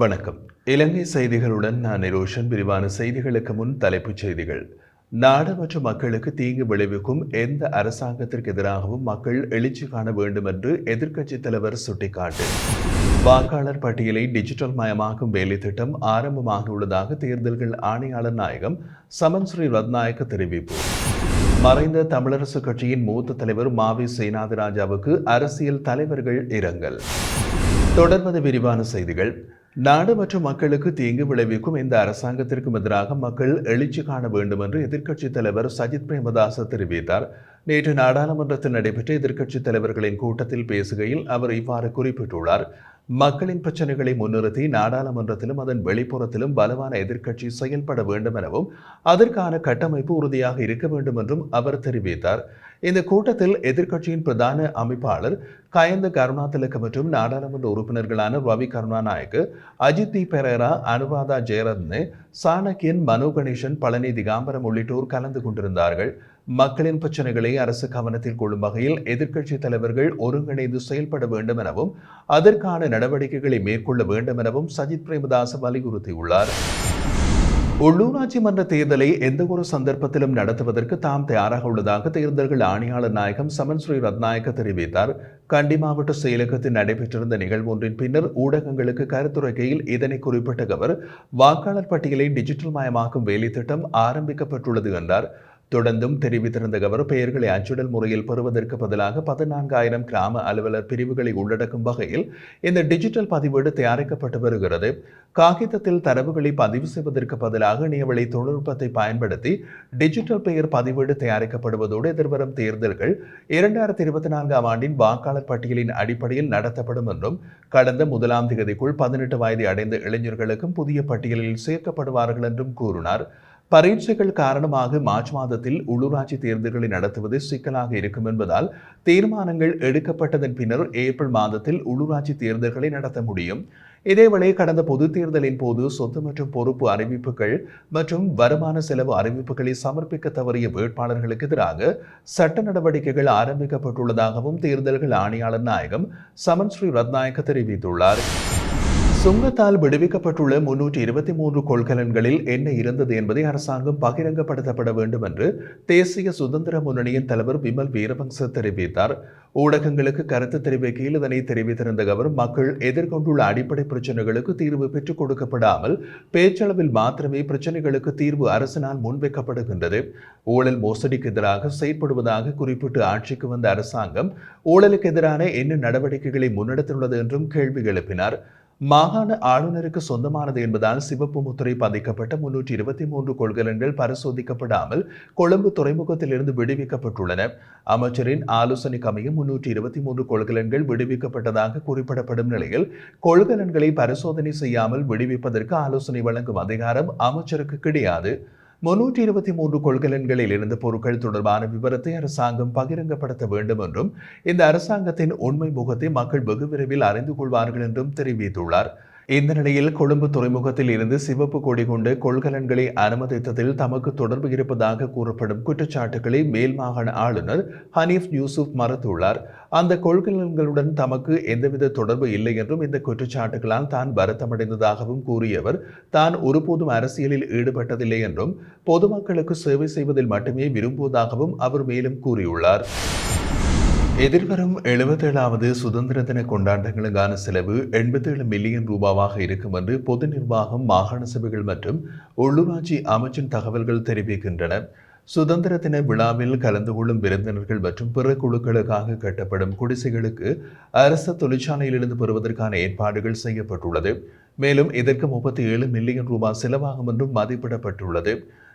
வணக்கம். இலங்கை செய்திகளுடன் நான் நிரோஷன். விரிவான செய்திகளுக்கு முன் தலைப்புச் செய்திகள். நாடு மற்றும் மக்களுக்கு தீங்கு விளைவிக்கும் எந்த அரசாங்கத்திற்கு எதிராகவும் மக்கள் எழுச்சி காண வேண்டும் என்று எதிர்க்கட்சித் தலைவர் சுட்டிக்காட்டு. வாக்காளர் பட்டியலை டிஜிட்டல் மயமாக்கும் வேலை திட்டம் ஆரம்பமாக உள்ளதாக தேர்தல்கள் ஆணையாளர் நாயகம் சமன் ஸ்ரீ ரத்நாயக்க தெரிவிப்பு. மறைந்த தமிழரசு கட்சியின் மூத்த தலைவர் மாவி சேனாதிராஜாவுக்கு அரசியல் தலைவர்கள் இரங்கல். தொடர்வது விரிவான செய்திகள். நாடு மற்றும் மக்களுக்கு தீங்கு விளைவிக்கும் இந்த அரசாங்கத்திற்கும் எதிராக மக்கள் எழுச்சி காண வேண்டும் என்று எதிர்க்கட்சித் தலைவர் சஜித் பிரேமதாச தெரிவித்தார். நேற்று நாடாளுமன்றத்தில் நடைபெற்ற எதிர்க்கட்சித் தலைவர்களின் கூட்டத்தில் பேசுகையில் அவர் இவ்வாறு குறிப்பிட்டுள்ளார். மக்களின் பிரச்சனைகளை முன்னிறுத்தி நாடாளுமன்றத்திலும் அதன் வெளிப்புறத்திலும் பலமான எதிர்க்கட்சி செயல்பட வேண்டும் எனவும் அதற்கான கட்டமைப்பு உறுதியாக இருக்க வேண்டும் என்றும் அவர் தெரிவித்தார். இந்த கூட்டத்தில் எதிர்க்கட்சியின் பிரதான அமைப்பாளர் கயந்த கருணாதிலக்க மற்றும் நாடாளுமன்ற உறுப்பினர்களான ரவி கருணாநாயக்கு அஜித் தி பெரேரா அனுராதா ஜெயரத்னே சாணக்கியன் மனோ கணேசன் பழனி திகாம்பரம் உள்ளிட்டோர் கலந்து கொண்டிருந்தார்கள். மக்களின் பிரச்சனைகளை அரசு கவனத்தில் கொள்ளும் வகையில் எதிர்க்கட்சி தலைவர்கள் ஒருங்கிணைந்து செயல்பட வேண்டும் எனவும் அதற்கான நடவடிக்கைகளை மேற்கொள்ள வேண்டும் எனவும் சஜித் பிரேமதாஸ் வலியுறுத்தியுள்ளார். உள்ளூராட்சி மன்ற தேர்தலை எந்த ஒரு சந்தர்ப்பத்திலும் நடத்துவதற்கு தாம் தயாராக உள்ளதாக தேர்தல்கள் ஆணையாளர் நாயகம் சமன் ஸ்ரீ ரத்நாயக்க தெரிவித்தார். கண்டி மாவட்ட செயலகத்தில் நடைபெற்றிருந்த நிகழ்வு ஒன்றின் பின்னர் ஊடகங்களுக்கு கருத்துரைக்கையில் இதனை குறிப்பிட்ட அவர் வாக்காளர் பட்டியலை டிஜிட்டல் மயமாக்கும் வேலை திட்டம் ஆரம்பிக்கப்பட்டுள்ளது என்றார். தொடர்ந்தும் தெரிவித்திருந்த அவர் பெயர்களை அச்சுடல் முறையில் பெறுவதற்கு பதிலாக பதினான்காயிரம் கிராம அலுவலர் பிரிவுகளை உள்ளடக்கும் வகையில் இந்த டிஜிட்டல் பதிவேடு தயாரிக்கப்பட்டு வருகிறது. காகிதத்தில் தரவுகளை பதிவு செய்வதற்கு பதிலாக இணையவழி தொழில்நுட்பத்தை பயன்படுத்தி டிஜிட்டல் பெயர் பதிவேடு தயாரிக்கப்படுவதோடு எதிர்வரும் தேர்தல்கள் இரண்டாயிரத்தி இருபத்தி நான்காம் ஆண்டின் வாக்காளர் பட்டியலின் அடிப்படையில் நடத்தப்படும் என்றும் கடந்த முதலாம் தேதிக்குள் பதினெட்டு வயது அடைந்த இளைஞர்களுக்கும் புதிய பட்டியலில் சேர்க்கப்படுவார்கள் என்றும் கூறினார். பரீட்சைகள் காரணமாக மார்ச் மாதத்தில் உள்ளூராட்சி தேர்தல்களை நடத்துவது சிக்கலாக இருக்கும் என்பதால் தீர்மானங்கள் எடுக்கப்பட்டதன் பின்னர் ஏப்ரல் மாதத்தில் உள்ளூராட்சி தேர்தல்களை நடத்த முடியும். இதேவேளை கடந்த பொது தேர்தலின் போது சொத்து மற்றும் பொறுப்பு அறிவிப்புகள் மற்றும் வருமான செலவு அறிவிப்புகளை சமர்ப்பிக்க தவறிய வேட்பாளர்களுக்கு எதிராக சட்ட நடவடிக்கைகள் ஆரம்பிக்கப்பட்டுள்ளதாகவும் தேர்தல்கள் ஆணையாளர் நாயகம் சமன் ஸ்ரீ ரத்நாயக்க தெரிவித்துள்ளார். சுங்கத்தால் விடுவிக்கப்பட்டுள்ள முன்னூற்றி இருபத்தி மூன்று கொள்கலன்களில் என்ன இருந்தது என்பதை அரசாங்கம் பகிரங்கப்படுத்தப்பட வேண்டும் என்று தேசிய சுதந்திர முன்னணியின் தலைவர் விமல் வீரவங்ச தெரிவித்தார். ஊடகங்களுக்கு கருத்து தெரிவிக்கையில் இதனை தெரிவித்திருந்த அவர் மக்கள் எதிர்கொண்டுள்ள அடிப்படை பிரச்சனைகளுக்கு தீர்வு பெற்றுக் கொடுக்கப்படாமல் பேச்சளவில் மாத்திரமே பிரச்சனைகளுக்கு தீர்வு அரசினால் முன்வைக்கப்படுகின்றது. ஊழல் மோசடிக்கு எதிராக செயற்படுவதாக குறிப்பிட்டு ஆட்சிக்கு வந்த அரசாங்கம் ஊழலுக்கு எதிரான என்ன நடவடிக்கைகளை முன்னெடுத்துள்ளது என்றும் கேள்வி எழுப்பினார். மாகாண ஆளுநருக்கு சொந்தமானது என்பதால் சிவப்பு முத்திரை பதிக்கப்பட்ட முன்னூற்றி இருபத்தி மூன்று கொள்கலன்கள் பரிசோதிக்கப்படாமல் கொழும்பு துறைமுகத்திலிருந்து விடுவிக்கப்பட்டுள்ளன. அமைச்சரின் ஆலோசனைக்கு முன்னூற்றி இருபத்தி மூன்று கொள்கலன்கள் விடுவிக்கப்பட்டதாக குறிப்பிடப்படும் நிலையில் கொள்கலன்களை பரிசோதனை செய்யாமல் விடுவிப்பதற்கு ஆலோசனை வழங்கும் அதிகாரம் அமைச்சருக்கு கிடையாது. முன்னூற்றி இருபத்தி மூன்று கொள்கலன்களில் இருந்த பொருட்கள் தொடர்பான விவரத்தை அரசாங்கம் பகிரங்கப்படுத்த வேண்டும் என்றும் இந்த அரசாங்கத்தின் உண்மை முகத்தை மக்கள் வெகு விரைவில் அறிந்து கொள்வார்கள் என்றும் தெரிவித்துள்ளார். இந்த நிலையில் கொழும்பு துறைமுகத்தில் இருந்து சிவப்பு கொடி கொண்டு கொள்கலன்களை அனுமதித்ததில் தமக்கு தொடர்பு இருப்பதாக கூறப்படும் குற்றச்சாட்டுகளை மேல் மாகாண ஆளுநர் ஹனீஃப் யூசுப் மறுத்துள்ளார். அந்த கொள்கலன்களுடன் தமக்கு எந்தவித தொடர்பு இல்லை என்றும் இந்த குற்றச்சாட்டுகளால் தான் வருத்தமடைந்ததாகவும் கூறியவர். தான் ஒருபோதும் அரசியலில் ஈடுபட்டதில்லை என்றும் பொதுமக்களுக்கு சேவை செய்வதில் மட்டுமே விரும்புவதாகவும் அவர் மேலும் கூறியுள்ளார். எதிர்வரும் எழுபத்தேழாவது சுதந்திர தின கொண்டாட்டங்களுக்கான செலவு எண்பத்தேழு மில்லியன் ரூபாவாக இருக்கும் என்று பொது நிர்வாகம் மாகாண சபைகள் மற்றும் உள்ளூராட்சி அமைச்சின் தகவல்கள் தெரிவிக்கின்றன. சுதந்திர தின விழாவில் கலந்து கொள்ளும் விருந்தினர்கள் மற்றும் பிற குழுக்களுக்காக கட்டப்படும் குடிசைகளுக்கு அரச தொழிற்சாலையிலிருந்து பெறுவதற்கான ஏற்பாடுகள் செய்யப்பட்டுள்ளது. மேலும் இதற்கு முப்பத்தி ஏழு மில்லியன் ரூபாய் செலவாகும் என்றும் மதிப்பிடப்பட்டுள்ளது.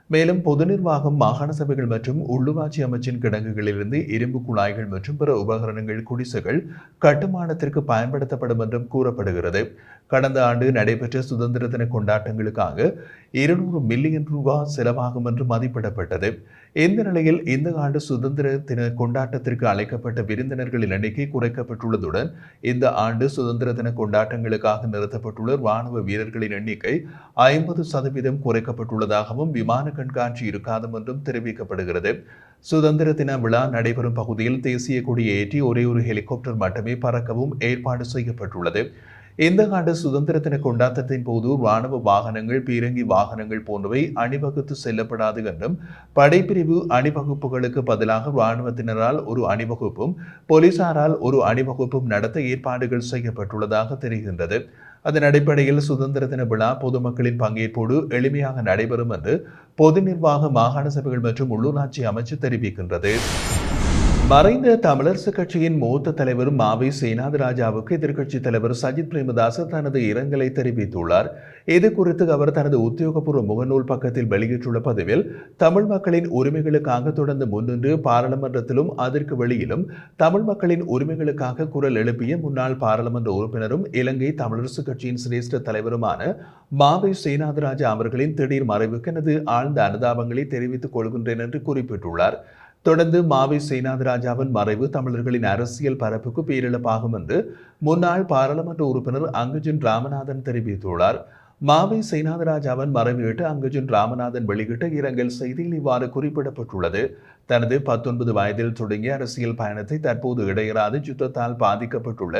மேலும் பொது நிர்வாகம் மாகாண சபைகள் மற்றும் உள்ளூராட்சி அமைச்சின் கிடங்குகளிலிருந்து இரும்பு குழாய்கள் மற்றும் பிற உபகரணங்கள் குடிசைகள் கட்டுமானத்திற்கு பயன்படுத்தப்படும் என்றும் கூறப்படுகிறது. கடந்த ஆண்டு நடைபெற்ற சுதந்திர தின கொண்டாட்டங்களுக்காக இருநூறு மில்லியன் ரூபாய் செலவாகும் என்று மதிப்பிடப்பட்டது. இந்த நிலையில் இந்த ஆண்டு சுதந்திர தின கொண்டாட்டத்திற்கு அழைக்கப்பட்ட விருந்தினர்களின் எண்ணிக்கை குறைக்கப்பட்டுள்ளதுடன் இந்த ஆண்டு சுதந்திர தின கொண்டாட்டங்களுக்காக நிறுத்தப்பட்டுள்ள ராணுவ வீரர்களின் எண்ணிக்கை ஐம்பது சதவீதம் குறைக்கப்பட்டுள்ளதாகவும் விமான கண்காட்சி இருக்காது என்றும் தெரிவிக்கப்படுகிறது. சுதந்திர தின விழா நடைபெறும் பகுதியில் தேசிய கொடியை ஏற்றி ஒரே ஒரு ஹெலிகாப்டர் மட்டுமே பறக்கவும் ஏற்பாடு செய்யப்பட்டுள்ளது. இந்த ஆண்டு சுதந்திர தின கொண்டாட்டத்தின் போது ராணுவ வாகனங்கள் பீரங்கி வாகனங்கள் போன்றவை அணிவகுத்து செல்லப்படாது என்றும் படைப்பிரிவு அணிவகுப்புகளுக்கு பதிலாக ராணுவத்தினரால் ஒரு அணிவகுப்பும் போலீசாரால் ஒரு அணிவகுப்பும் நடத்த ஏற்பாடுகள் செய்யப்பட்டுள்ளதாக தெரிகின்றது. அதன் அடிப்படையில் சுதந்திர தின விழா பொதுமக்களின் பங்கேற்போடு எளிமையாக நடைபெறும் என்று பொது நிர்வாக மாகாண சபைகள் மற்றும் உள்ளூராட்சி அமைச்சு தெரிவிக்கின்றது. மறைந்த தமிழரசு கட்சியின் மூத்த தலைவர் மாவை சேனாதிராஜாவுக்கு எதிர்க்கட்சி தலைவர் சஜித் பிரேமதாச தனது இரங்கலை தெரிவித்துள்ளார். இது குறித்து அவர் தனது உத்தியோகபூர்வ முகநூல் பக்கத்தில் வெளியிட்டுள்ள பதிவில் தமிழ் மக்களின் உரிமைகளுக்காக தொடர்ந்து முன்னின்று பாராளுமன்றத்திலும் அதற்கு வெளியிலும் தமிழ் மக்களின் உரிமைகளுக்காக குரல் எழுப்பிய முன்னாள் பாராளுமன்ற உறுப்பினரும் இலங்கை தமிழரசு கட்சியின் சிரேஷ்ட தலைவருமான மாவை சேனாதிராஜா அவர்களின் திடீர் மறைவுக்கு எனது ஆழ்ந்த அனுதாபங்களை தெரிவித்துக் கொள்கின்றேன் என்று குறிப்பிட்டுள்ளார். தொடர்ந்து மாவை சீனாதராஜாவின் மறைவு தமிழர்களின் அரசியல் பரப்புக்கு பேரிழப்பாகும் என்று முன்னாள் பாராளுமன்ற உறுப்பினர் அங்குஜன் ராமநாதன் தெரிவித்துள்ளார். மாவை சீநாதராஜா அவன் மறைவிட்டு அங்குஜன் ராமநாதன் வெளியிட்ட இரங்கல் செய்தியில் இவ்வாறு குறிப்பிடப்பட்டுள்ளது. தனது பத்தொன்பது வயதில் தொடங்கிய அரசியல் பயணத்தை தற்போது இடையராது யுத்தத்தால் பாதிக்கப்பட்டுள்ள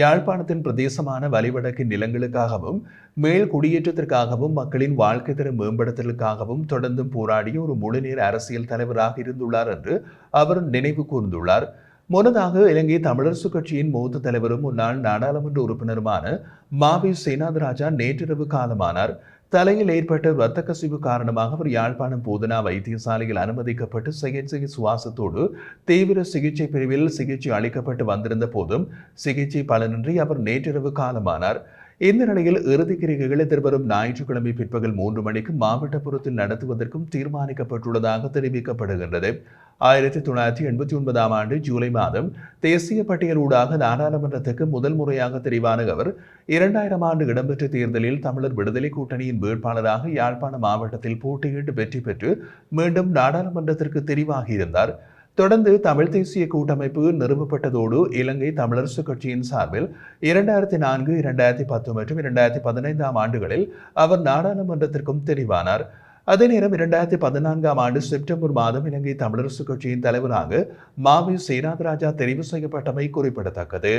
யாழ்ப்பாணத்தின் பிரதேசமான வலிவடக்கின் நிலங்களுக்காகவும் மேல் குடியேற்றத்திற்காகவும் மக்களின் வாழ்க்கை தர மேம்படுத்தலுக்காகவும் தொடர்ந்தும் போராடிய ஒரு முழுநேர அரசியல் தலைவராக இருந்துள்ளார் என்று அவர் நினைவு கூர்ந்துள்ளார். முன்னதாக இலங்கை தமிழரசு கட்சியின் மூத்த தலைவரும் முன்னாள் நாடாளுமன்ற உறுப்பினருமான மாவி சேனாதராஜா நேற்றிரவு காலமானார். தலையில் ஏற்பட்ட இரத்த கசிவு காரணமாக அவர் யாழ்ப்பாணம் போதனா வைத்தியசாலையில் அனுமதிக்கப்பட்டு சிகிச்சை சுவாசத்தோடு தீவிர சிகிச்சை பிரிவில் சிகிச்சை அளிக்கப்பட்டு வந்திருந்த போதும் சிகிச்சை பலனின்றி அவர் நேற்றிரவு காலமானார். இந்த நிலையில் இறுதி கிரிகைகள் எதிர்வரும் ஞாயிற்றுக்கிழமை பிற்பகல் மூன்று மணிக்கு மாவட்டபுரத்தில் நடத்துவதற்கும் தீர்மானிக்கப்பட்டுள்ளதாக தெரிவிக்கப்படுகின்றது. ஆயிரத்தி தொள்ளாயிரத்தி எண்பத்தி ஒன்பதாம் ஆண்டு ஜூலை மாதம் தேசிய பட்டியலூடாக நாடாளுமன்றத்துக்கு முதல் முறையாக தெரிவான அவர் இரண்டாயிரம் ஆண்டு இடம்பெற்ற தேர்தலில் தமிழர் விடுதலை கூட்டணியின் வேட்பாளராக யாழ்ப்பாண மாவட்டத்தில் போட்டியிட்டு வெற்றி பெற்று மீண்டும் நாடாளுமன்றத்திற்கு தெரிவாகியிருந்தார். தொடர்ந்து தமிழ் தேசிய கூட்டமைப்பு நிறுவப்பட்டதோடு இலங்கை தமிழரசு கட்சியின் சார்பில் இரண்டாயிரத்தி நான்கு இரண்டாயிரத்தி பத்து மற்றும் இரண்டாயிரத்தி பதினைந்தாம் ஆண்டுகளில் அவர் நாடாளுமன்றத்திற்கும் தெரிவானார். அதே நேரம் இரண்டாயிரத்தி பதினான்காம் ஆண்டு செப்டம்பர் மாதம் இலங்கை தமிழரசு கட்சியின் தலைவராக மாவி சேனாதராஜா தெரிவு செய்யப்பட்டமை குறிப்பிடத்தக்கது.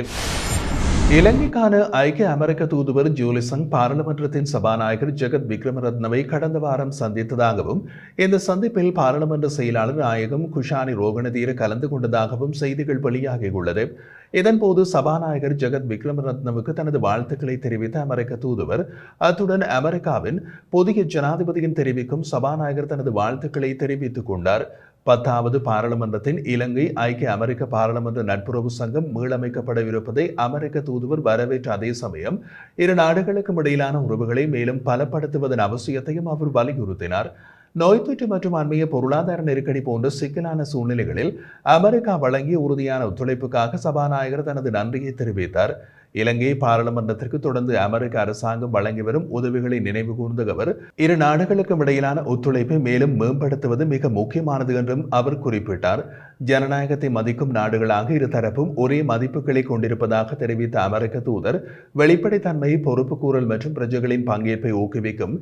இலங்கைக்கான ஐக்கிய அமெரிக்க தூதுவர் ஜூலிசங் பாராளுமன்றத்தின் சபாநாயகர் ஜெகத் விக்ரமரத்னவை கடந்த வாரம் சந்தித்ததாகவும் இந்த சந்திப்பில் பாராளுமன்ற செயலாளர் நாயகம் குஷானி ரோகணதீர கலந்து கொண்டதாகவும் செய்திகள் வெளியாகியுள்ளது. இதன்போது சபாநாயகர் ஜெகத் விக்ரமரத்னவுக்கு தனது வாழ்த்துக்களை தெரிவித்த அமெரிக்க தூதுவர் அத்துடன் அமெரிக்காவின் புதிய ஜனாதிபதியின் தெரிவிக்கும் சபாநாயகர் தனது வாழ்த்துக்களை தெரிவித்துக் கொண்டார். பத்தாவது பாராளுமன்றத்தின் இலங்கை ஐக்கிய அமெரிக்க பாராளுமன்ற நட்புறவு சங்கம் மீளமைக்கப்படவிருப்பதை அமெரிக்க தூதுவர் வரவேற்ற அதே சமயம் இரு நாடுகளுக்கும் இடையிலான உறவுகளை மேலும் பலப்படுத்துவதன் அவசியத்தையும் அவர் வலியுறுத்தினார். நோய் தொற்று மற்றும் அண்மைய பொருளாதார நெருக்கடி போன்ற சிக்கலான சூழ்நிலைகளில் அமெரிக்கா வழங்கிய உறுதியான ஒத்துழைப்புக்காக சபாநாயகர் தனது நன்றியை தெரிவித்தார். இலங்கை பாராளுமன்றத்திற்கு தொடர்ந்து அமெரிக்க அரசாங்கம் வழங்கி வரும் உதவிகளை நினைவு கூர்ந்த அவர். இரு நாடுகளுக்கும் இடையிலான ஒத்துழைப்பை மேலும் மேம்படுத்துவது மிக முக்கியமானது என்றும் அவர் குறிப்பிட்டார். ஜனநாயகத்தை மதிக்கும் நாடுகளாக இருதரப்பும் ஒரே மதிப்புகளை கொண்டிருப்பதாக தெரிவித்த அமெரிக்க தூதர் வெளிப்படைத்தன்மை பொறுப்புக்கூறல் மற்றும் பிரஜைகளின் பங்கேற்பை ஊக்குவிக்கும்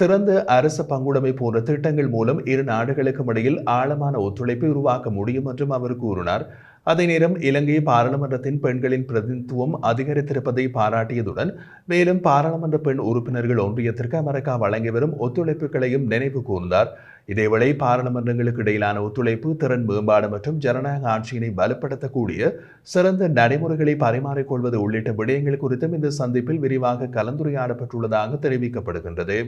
திறந்த அரசு பங்குடைமை போன்ற திட்டங்கள் மூலம் இரு நாடுகளுக்கும் இடையில் ஆழமான ஒத்துழைப்பை உருவாக்க முடியும் என்றும் அவர் கூறினார். அதே நேரம் இலங்கை பாராளுமன்றத்தின் பெண்களின் பிரதிநிதித்துவம் அதிகரித்திருப்பதை பாராட்டியதுடன் மேலும் பாராளுமன்ற பெண் உறுப்பினர்கள் ஒன்றியத்திற்கு அமெரிக்கா வழங்கி வரும் ஒத்துழைப்புகளையும் நினைவு கூர்ந்தார். இதேவேளை பாராளுமன்றங்களுக்கு இடையிலான ஒத்துழைப்பு திறன் மேம்பாடு மற்றும் ஜனநாயக ஆட்சியினை பலப்படுத்தக்கூடிய சிறந்த நடைமுறைகளை பரிமாறிக்கொள்வது உள்ளிட்ட விடயங்கள் குறித்தும் இந்த சந்திப்பில் விரிவாக கலந்துரையாடப்பட்டுள்ளதாக தெரிவிக்கப்படுகின்றது.